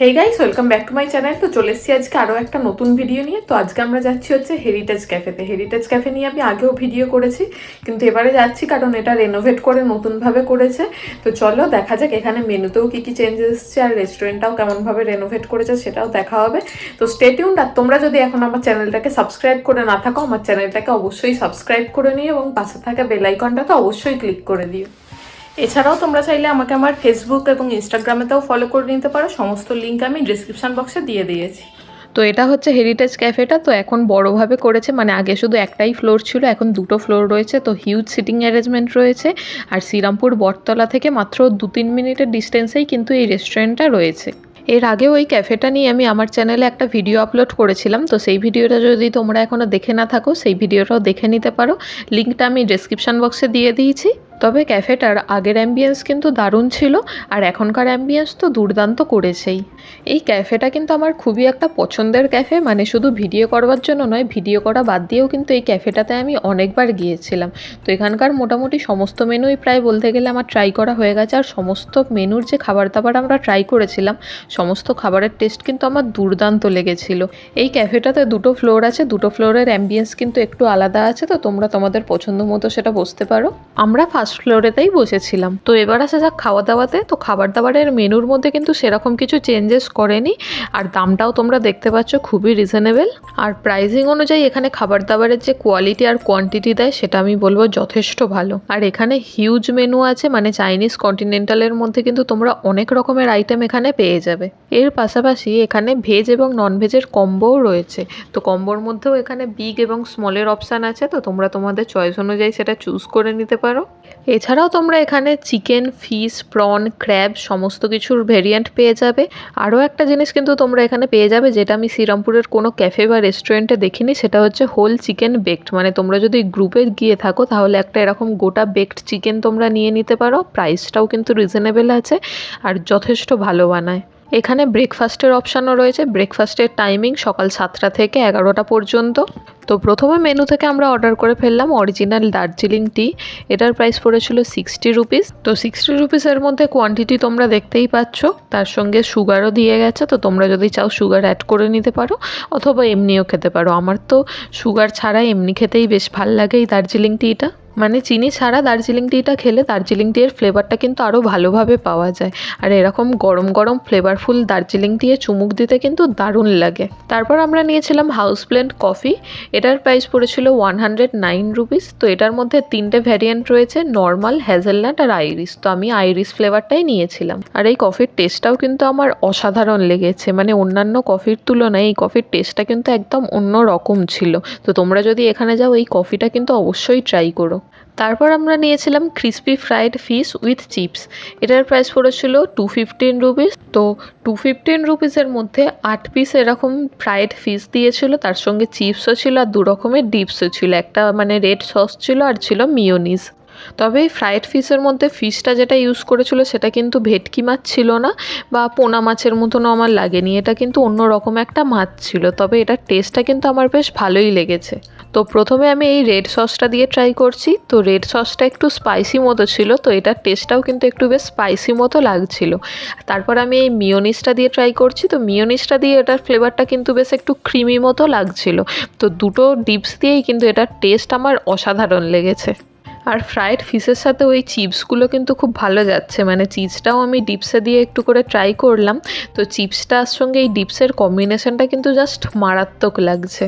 Hey guys welcome back to my channel তো চলে এসেছি আজকে আরও একটা নতুন ভিডিও নিয়ে। তো আজকে আমরা যাচ্ছি হচ্ছে হেরিটেজ ক্যাফেতে হেরিটেজ ক্যাফে নিয়ে আমি আগেও ভিডিও করেছি, কিন্তু এবারে যাচ্ছি কারণ এটা রেনোভেট করে নতুনভাবে করেছে। তো চলো দেখা যাক এখানে মেনুতেও কী কী চেঞ্জেস এসছে আর রেস্টুরেন্টটাও কেমনভাবে রেনোভেট করেছে সেটাও দেখা হবে। তো স্টেটিউন আর তোমরা যদি এখন আমার চ্যানেলটাকে সাবস্ক্রাইব করে না থাকো, আমার চ্যানেলটাকে অবশ্যই সাবস্ক্রাইব করে নিও এবং পাশে থাকা বেল তো অবশ্যই ক্লিক করে দিও। এছাড়াও তোমরা চাইলে আমাকে আমার ফেসবুক এবং ইনস্টাগ্রামেতেও ফলো করে নিতে পারো। সমস্ত লিঙ্ক আমি ডিসক্রিপশন বক্সে দিয়ে দিয়েছি। তো এটা হচ্ছে হেরিটেজ ক্যাফেটা তো এখন বড়োভাবে করেছে মানে আগে শুধু একটাই ফ্লোর ছিল, এখন দুটো ফ্লোর রয়েছে। তো হিউজ সিটিং অ্যারেঞ্জমেন্ট রয়েছে। আর শ্রীরামপুর বটতলা থেকে মাত্র দু তিন মিনিটের ডিস্টেন্সেই কিন্তু এই রেস্টুরেন্টটা রয়েছে। এর আগেও ওই ক্যাফেটা নিয়ে আমি আমার চ্যানেলে একটা ভিডিও আপলোড করেছিলাম। তো সেই ভিডিওটা যদি তোমরা এখনও দেখে না থাকো, সেই ভিডিওটাও দেখে নিতে পারো। লিঙ্কটা আমি ডিসক্রিপশন বক্সে দিয়ে দিয়েছি। তবে ক্যাফেটার, আগের অ্যাম্বিয়েন্স কিন্তু দারুণ ছিল আর এখনকার অ্যাম্বিয়েন্স তো দুর্দান্ত করেছেই। এই ক্যাফেটা কিন্তু আমার খুবই একটা পছন্দের ক্যাফে মানে শুধু ভিডিও করবার জন্য নয়, ভিডিও করা বাদ দিয়েও কিন্তু এই ক্যাফেটাতে আমি অনেকবার গিয়েছিলাম। তো এখানকার মোটামুটি সমস্ত মেনুই প্রায় বলতে গেলে আমার ট্রাই করা হয়ে গেছে আর সমস্ত মেনুর যে খাবার দাবার আমরা ট্রাই করেছিলাম, সমস্ত খাবারের টেস্ট কিন্তু আমার দুর্দান্ত লেগেছিল। এই ক্যাফেটাতে দুটো ফ্লোর আছে, দুটো ফ্লোরের অ্যাম্বিয়েন্স কিন্তু একটু আলাদা আছে, তো তোমরা তোমাদের পছন্দ মতো সেটা বসতে পারো। আমরা ফার্স্ট ফ্লোরেতেই বসেছিলাম। তো এবার আসা যাক খাওয়া দাওয়াতে তো খাবার দাবারের মেনুর মধ্যে কিন্তু সেরকম কিছু চেঞ্জেস করেনি। আর দামটাও তোমরা দেখতে পাচ্ছ খুবই রিজনেবল আর প্রাইসিং অনুযায়ী এখানে খাবার দাবারের যে কোয়ালিটি আর কোয়ান্টিটি দেয়, সেটা আমি বলব যথেষ্ট ভালো। আর এখানে হিউজ মেনু আছে মানে চাইনিজ কন্টিনেন্টালের মধ্যে কিন্তু তোমরা অনেক রকমের আইটেম এখানে পেয়ে যাবে। এর পাশাপাশি এখানে ভেজ এবং নন ভেজের কম্বোও রয়েছে। তো কম্বোর মধ্যেও এখানে বিগ এবং স্মলের অপশান আছে। তো তোমরা তোমাদের চয়েস অনুযায়ী সেটা চুজ করে নিতে পারো। এছাড়াও তোমরা এখানে চিকেন, ফিশ, প্রন, ক্র্যাব সমস্ত কিছুর ভেরিয়েন্ট পেয়ে যাবে। আরও একটা জিনিস কিন্তু তোমরা এখানে পেয়ে যাবে, যেটা আমি শ্রীরামপুরের কোনো ক্যাফে বা রেস্টুরেন্টে দেখিনি, সেটা হচ্ছে হোল চিকেন বেকড। মানে তোমরা যদি গ্রুপে গিয়ে থাকো, তাহলে একটা এরকম গোটা বেকড চিকেন তোমরা নিয়ে নিতে পারো। প্রাইসটাও কিন্তু রিজনেবল আছে আর যথেষ্ট ভালো বানায়। এখানে ব্রেকফাস্টের অপশানও রয়েছে। ব্রেকফাস্টের টাইমিং সকাল সাতটা থেকে এগারোটা পর্যন্ত। তো প্রথমে মেনু থেকে আমরা অর্ডার করে ফেললাম অরিজিনাল দার্জিলিং টি এটার প্রাইস পড়েছিল সিক্সটি রুপিস তো সিক্সটি রুপিসের মধ্যে কোয়ান্টিটি তোমরা দেখতেই পাচ্ছ। তার সঙ্গে সুগারও দিয়ে গেছে। তো তোমরা যদি চাও সুগার অ্যাড করে নিতে পারো, অথবা এমনিও খেতে পারো। আমার তো সুগার ছাড়া এমনি খেতেই বেশ ভালো লাগে এই দার্জিলিং টিটা মানে চিনি ছাড়া দার্জিলিং টিটা খেলে দার্জিলিং টিয়ের ফ্লেভারটা কিন্তু আরও ভালোভাবে পাওয়া যায়। আর এরকম গরম গরম ফ্লেভারফুল দার্জিলিং টিয়ে চুমুক দিতে কিন্তু দারুণ লাগে। তারপর আমরা নিয়েছিলাম হাউস ব্লেন্ড কফি এটার প্রাইস পড়েছিল ওয়ান হান্ড্রেড নাইন রুপিস তো এটার মধ্যে তিনটে ভ্যারিয়েন্ট রয়েছে নর্মাল হ্যাজেলনাট আর আইরিস তো আমি আইরিস ফ্লেভারটাই নিয়েছিলাম। আর এই কফির টেস্টটাও কিন্তু আমার অসাধারণ লেগেছে। মানে অন্যান্য কফির তুলনায় এই কফির টেস্টটা কিন্তু একদম অন্য রকম ছিল। তো তোমরা যদি এখানে যাও, এই কফিটা কিন্তু অবশ্যই ট্রাই করো। তারপর আমরা নিয়েছিলাম crispy fried fish with chips এটার প্রাইস পড়েছিল টু ফিফটিন রুপিস তো টু ফিফটিন রুপিসের মধ্যে আট পিস এরকম ফ্রাইড ফিশ দিয়েছিল। তার সঙ্গে চিপসও ছিল আর দু রকমের ডিপসও ছিল। একটা মানে রেড সস ছিল আর ছিল মিওনিজ তবে এই ফ্রাইড ফিশের মধ্যে ফিশটা যেটা ইউজ করেছিল সেটা কিন্তু ভেটকি মাছ ছিল না বা পোনা মাছের মতনও আমার লাগেনি। এটা কিন্তু অন্য রকম একটা মাছ ছিল, তবে এটার টেস্টটা কিন্তু আমার বেশ ভালোই লেগেছে। তো প্রথমে আমি এই রেড সসটা দিয়ে ট্রাই করছি। তো রেড সসটা একটু স্পাইসি মতো ছিল, তো এটার টেস্টটাও কিন্তু একটু বেশ স্পাইসি মতো লাগছিল। তারপর আমি এই মিওনিসটা দিয়ে ট্রাই করছি। তো মিওনিসটা দিয়ে এটার ফ্লেভারটা কিন্তু বেশ একটু ক্রিমি মতো লাগছিল। তো দুটো ডিপস দিয়েই কিন্তু এটার টেস্ট আমার অসাধারণ লেগেছে। আর ফ্রায়েড ফিশের সাথে ওই চিপসগুলো কিন্তু খুব ভালো যাচ্ছে। মানে চিপসটাও আমি ডিপসে দিয়ে একটু করে ট্রাই করলাম। তো চিপসটার সঙ্গে এই ডিপসের কম্বিনেশনটা কিন্তু জাস্ট মারাত্মক লাগছে।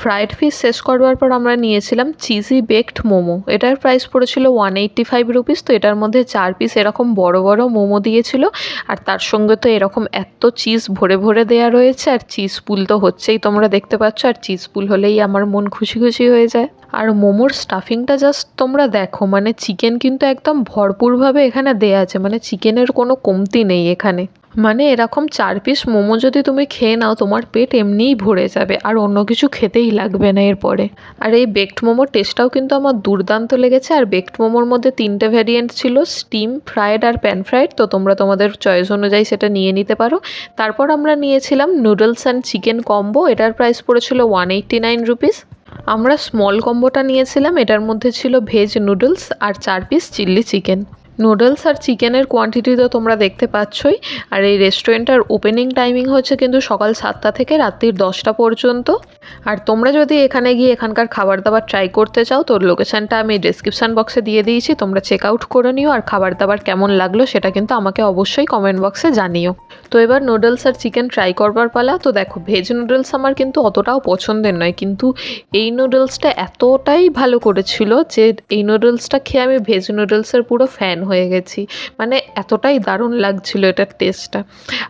ফ্রাইড ফিশ শেষ করবার পর আমরা নিয়েছিলাম চিজি বেকড মোমো। এটার প্রাইস পড়েছিল ওয়ান এইট্টি ফাইভ রুপিস তো এটার মধ্যে চার পিস এরকম বড় বড় মোমো দিয়েছিল। আর তার সঙ্গে তো এরকম এত চিজ ভরে ভরে দেয়া রয়েছে, আর চিজ পুল তো হচ্ছেই তোমরা দেখতে পাচ্ছ, আর চিজ পুল হলেই আমার মন খুশি খুশি হয়ে যায়। আর মোমোর স্টাফিংটা জাস্ট তোমরা দেখো মানে চিকেন কিন্তু একদম ভরপুরভাবে এখানে দেয়া আছে মানে চিকেনের কোনো কমতি নেই এখানে। মানে এরকম চার পিস মোমো যদি তুমি খেয়ে নাও, তোমার পেট এমনিই ভরে যাবে, আর অন্য কিছু খেতেই লাগবে না এরপরে। আর এই বেকড মোমোর টেস্টটাও কিন্তু আমার দুর্দান্ত লেগেছে, আর বেকড মোমোর মধ্যে তিনটে ভ্যারিয়েন্ট ছিল স্টিম ফ্রায়েড আর প্যান ফ্রায়েড তো তোমরা তোমাদের চয়েস অনুযায়ী সেটা নিয়ে নিতে পারো। তারপর আমরা নিয়েছিলাম নুডলস অ্যান্ড চিকেন কম্বো এটার প্রাইস পড়েছিল ওয়ান এইট্টি নাইন রুপিস আমরা স্মল কম্বোটা নিয়েছিলাম, এটার মধ্যে ছিল ভেজ নুডলস আর চার পিস চিল্লি চিকেন নুডলস আর চিকেনের কোয়ান্টিটি তো তোমরা দেখতে পাচ্ছই। আর এই রেস্টুরেন্টটার ওপেনিং টাইমিং হচ্ছে কিন্তু সকাল সাতটা থেকে রাত্রির দশটা পর্যন্ত। আর তোমরা যদি এখানে গিয়ে এখানকার খাবার দাবার ট্রাই করতে চাও তোর লোকেশানটা আমি ডিসক্রিপশান বক্সে দিয়ে দিয়েছি। তোমরা চেক আউট করে নিও আর খাবার দাবার কেমন লাগল সেটা কিন্তু আমাকে অবশ্যই কমেন্ট বক্সে জানিও। তো এবার নুডলস আর চিকেন ট্রাই করবার পালা। তো দেখো ভেজ নুডলস আমার কিন্তু অতটাও পছন্দের নয়, কিন্তু এই নুডলসটা এতটাই ভালো করেছিল যে এই নুডলসটা খেয়ে আমি ভেজ নুডলসের পুরো ফ্যান হয়ে গেছি। মানে এতটাই দারুণ লাগছিল এটার টেস্টটা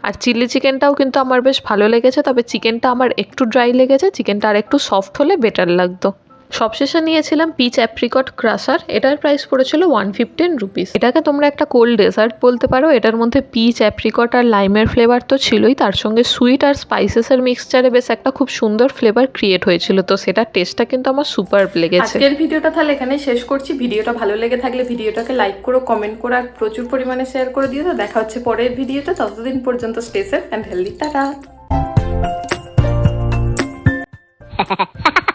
আর চিলি চিকেনটাও কিন্তু আমার বেশ ভালো লেগেছে, তবে চিকেনটা আমার একটু ড্রাই লেগেছে চিকেনটা আর একটু সফট হলে বেটার লাগতো। সবশেষে নিয়েছিলাম পিচ অ্যাপ্রিকট ক্রাসার এটার প্রাইস পড়েছিল ওয়ান ফিফটিন রুপিস এটাকে তোমরা একটা কোল্ড ডেজার্ট বলতে পারো। এটার মধ্যে পিচ অ্যাপ্রিকট আর লাইমের ফ্লেভার তো ছিলই। তার সঙ্গে সুইট আর স্পাইসেসের মিক্সচারে বেশ একটা খুব সুন্দর ফ্লেভার ক্রিয়েট হয়েছিল। তো সেটার টেস্টটা কিন্তু আমার সুপার লেগেছে। আজকের ভিডিওটা তাহলে এখানে শেষ করছি। ভিডিওটা ভালো লেগে থাকলে ভিডিওটাকে লাইক করো কমেন্ট করো আর প্রচুর পরিমাণে শেয়ার করে দিও। তো দেখা হচ্ছে পরের ভিডিওতে। ততদিন পর্যন্ত stay safe and healthy tata!